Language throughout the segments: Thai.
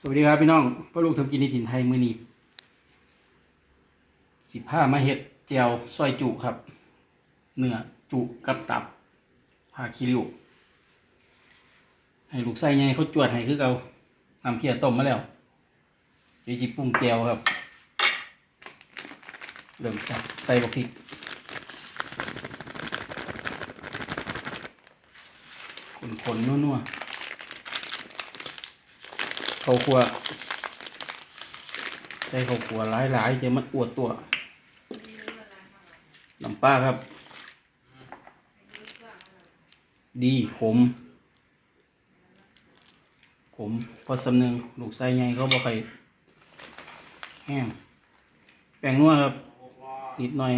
สวัสดีครับพี่น้องพ่อลูกทำกินในถิ่นไทยมือนี้สิบห้ามาเห็ดเจียวซอยจุครับ เนื้อจุกับตับผ่าคิริวให้ลูกไส้ไงเขาจวดให้คือเอานำเพียต้มมาแล้วเดี๋ยวจิปรุงแจวครับ เริ่มจากใส่บักพริกคนๆนัวๆ ข้าวคั่วใส่ข้าวคั่วหลายๆจะมันอวดตัวน้ำปลาครับ ดีขม ขมพอสำเนึงลูกไส้ใหญ่เขาบอกใครแห้งแป้งนัวครับนิดหน่อย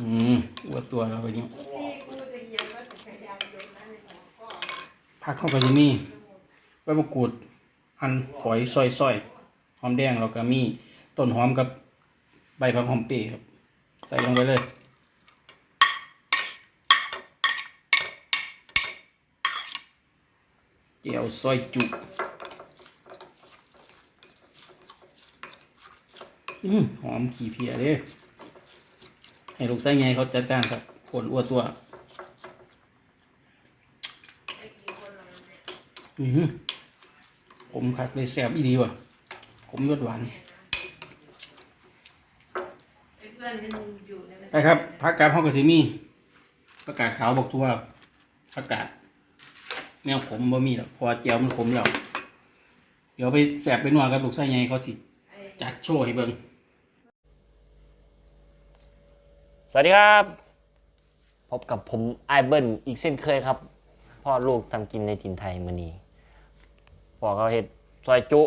อืมอวดตัวแล้วไปนี้ ผักเข้าไปที่นี่ใบมะกรูดหั่นฝอยซอยซอยๆหอมแดงแล้วก็มีต้นหอมกับใบผักหอมเปรย์ครับ ใส่ลงไปเลยเจียวซอยจุอืมหอมขี่เพียเลยให้ลูกไส้ไงเขาจัดการครับคนอ้วนตัว อือหือผมคักเลยแซ่บอีดีว่ะผมยอดหวาน ไปครับผักกาดห้องกระสีมีประกาศขาวบอกทั่วประกาศแนวผมบ่มีหรอกเพอเจียวมันขมแล้วเดี๋ยวไปแสบไปนวดกับลูกไส้ไงเขาสิจัดโชว์ให้เบิ่งสวัสดีครับ พบกับผมไอเบิลอีกเส้นเคยครับ พ่อลูกทำกินในถิ่นไทยมือนี้ พ่อเขาเห็ดซอยจุ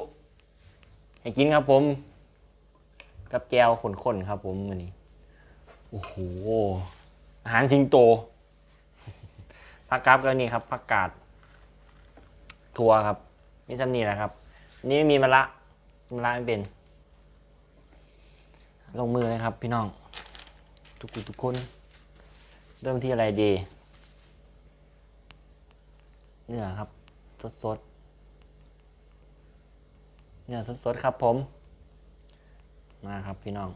ให้กินครับผม กับแจวข้นๆครับผมมือนี้ โอ้โห อาหารสิงโตผักกาดก็นี่ครับผักกาดถั่วครับนี่ทำนี่แหละครับ นี่ไม่มีมะระมะระไม่เป็น ลงมือเลยครับ พี่น้อง ทุกคนทุกคน เริ่มที่อะไรดี เนื้อครับ สดสดๆ เนื้อสดๆครับผม มาครับพี่น้อง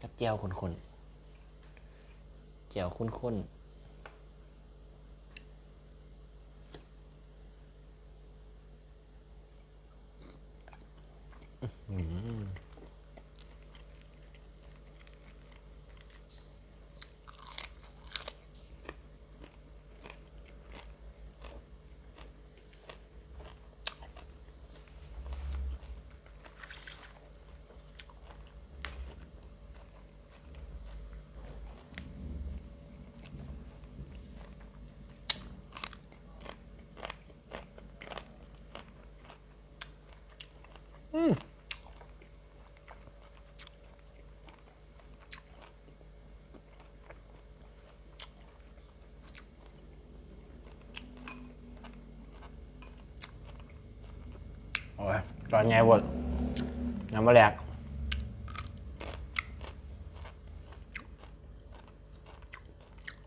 กับเจียวคนๆเจียวข้นๆอืมหือ โอ้ยตอนไงบดน้ำมะแหลก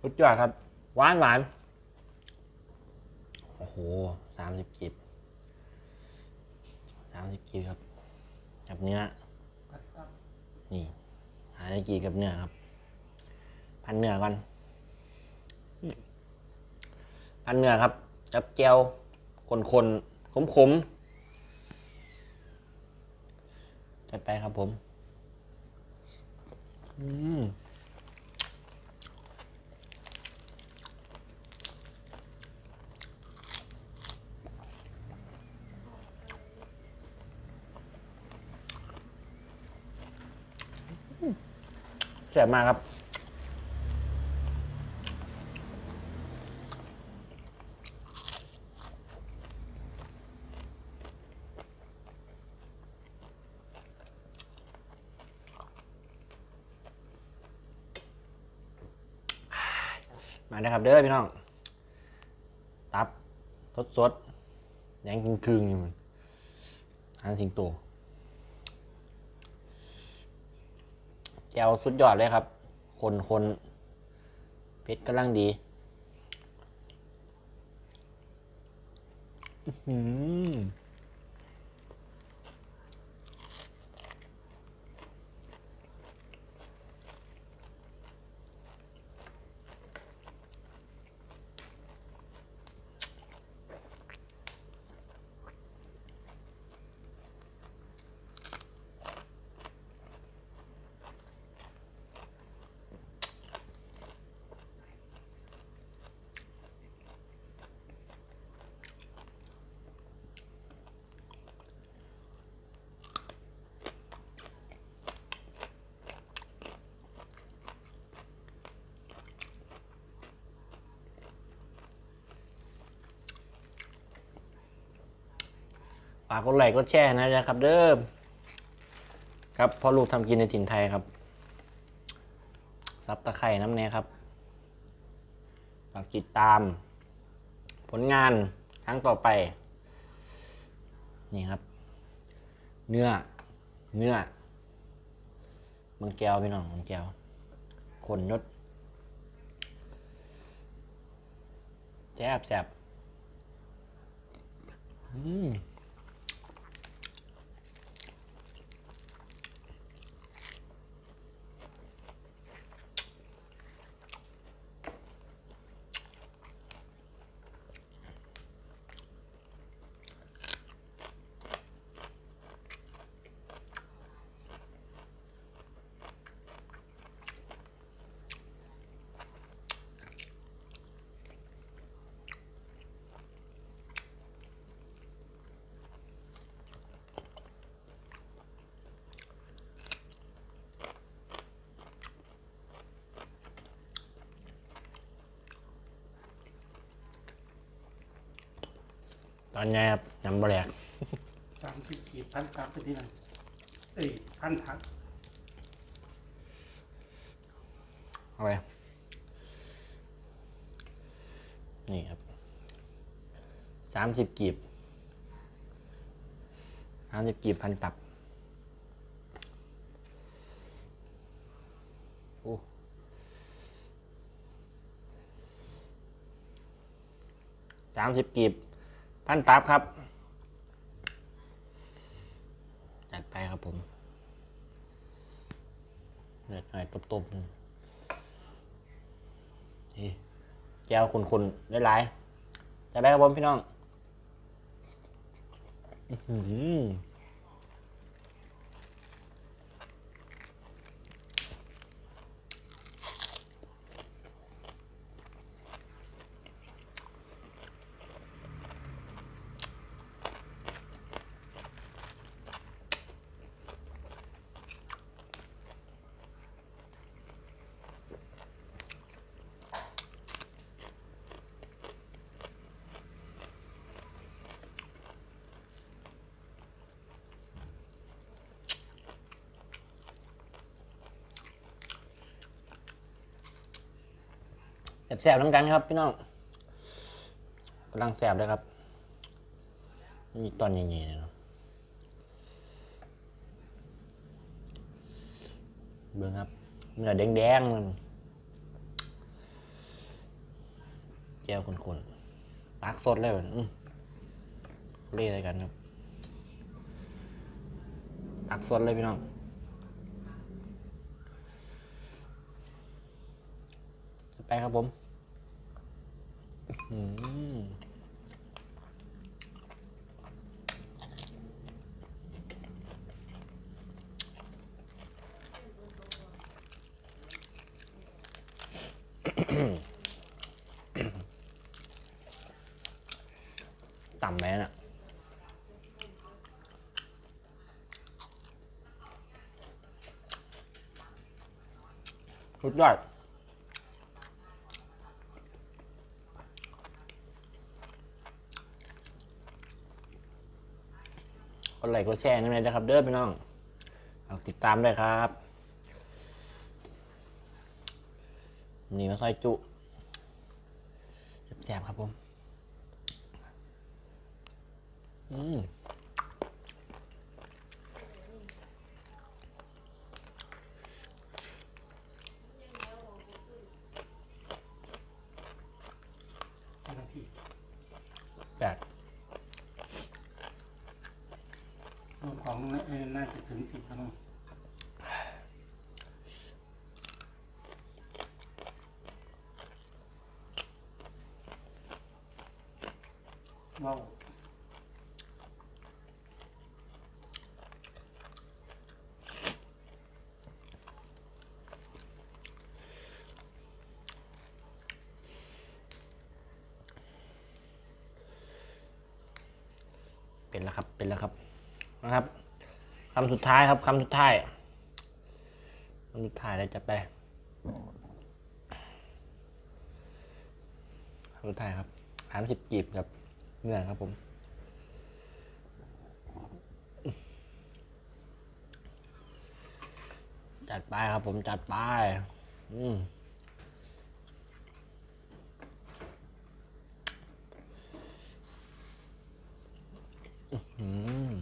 รุดยอดครับ หวานหวาน โอ้โหสามสิบกีบสามสิบกีบครับ กับเนื้อ นี่หาได้กีบกับเนื้อครับ พันเนื้อก่อนอืมพันเนื้อครับ จับแก้วคนๆขมๆ จัดไปครับผมอืมแสบมากครับ มาได้ครับเด้อพี่น้อง ตับทดสดยังกึ่งกึ่งอยู่มันอันสิงโตแกวสุดยอดเลยครับ คนคนเพชรกำลังดีอืมากกดไลค์กดแชร์นะครับ เด้อครับพ่อลูกทำกินในถิ่นไทยครับซับตะไคร่น้ำเนี้ยครับฝากติดตาม ผลงานครั้งต่อไป นี่ครับ เนื้อ เนื้อ มันแก้วพี่น้องมันแก้วขนยศแซ่บแซ่บอืม ตอนนี้ครับยำบะแหลกสามสิบกีบพันตับไปที่นั่นเอ้ยพันทักเอาไปนี่ครับสามสิบกีบสามสิบกีบพันตับโอ้สามสิบกีบ พันตับครับ จัดไปครับผมเลือดหน่อยตบๆนี่แก้วคุณๆได้หลายๆจะไปครับผมพี่น้อง อื้อ แสบๆทั้งกันครับพี่น้องกำลังแสบเลยครับ มีตอนใหญ่ๆเลยเนาะเบิ่งครับเนื้อแดงๆมันแก้วคนๆตักสดเลยแบบอื้อเล่อะไรกันครับตักสดเลยพี่น้องไปครับผม ต่ำไหมน่ะสุดยอด กดไล ค์กดแชร์นั่นเลยนะครับ เด้อพี่น้องฝาติดตามด้วยครับนี่มาซอยจุแซ่บครับผม อืม นาที แปด น่าจะถึงสิบแล้วมั้งว้าวเป็นแล้วครับ เป็นแล้วครับนะครับ คำสุดท้ายครับคำสุดท้ายคำสุดท้ายแล้จะไปคำสุดท้ายครับสามสิบกีบครับเงื่อครับผมจัดไปครับผมจัดไป อืมอืม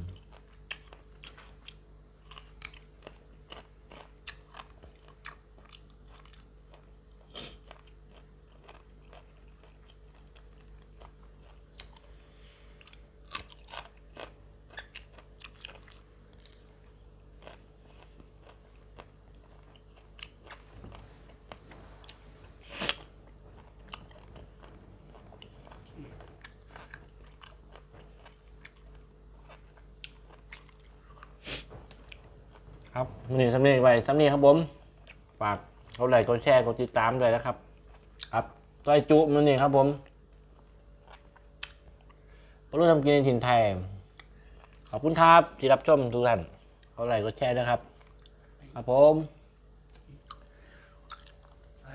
ครับวันนี้สำเนียงไปสำเนียงครับผม ฝากเขาไลค์กดแชร์กดติดตามด้วยนะครับ ครับต้อยจุมันนี่ครับผมมาร่วมทำกินในถิ่นไทย ขอบคุณครับที่รับชมทุกท่านเขาไลค์กดแชร์นะครับ ครับผมไอ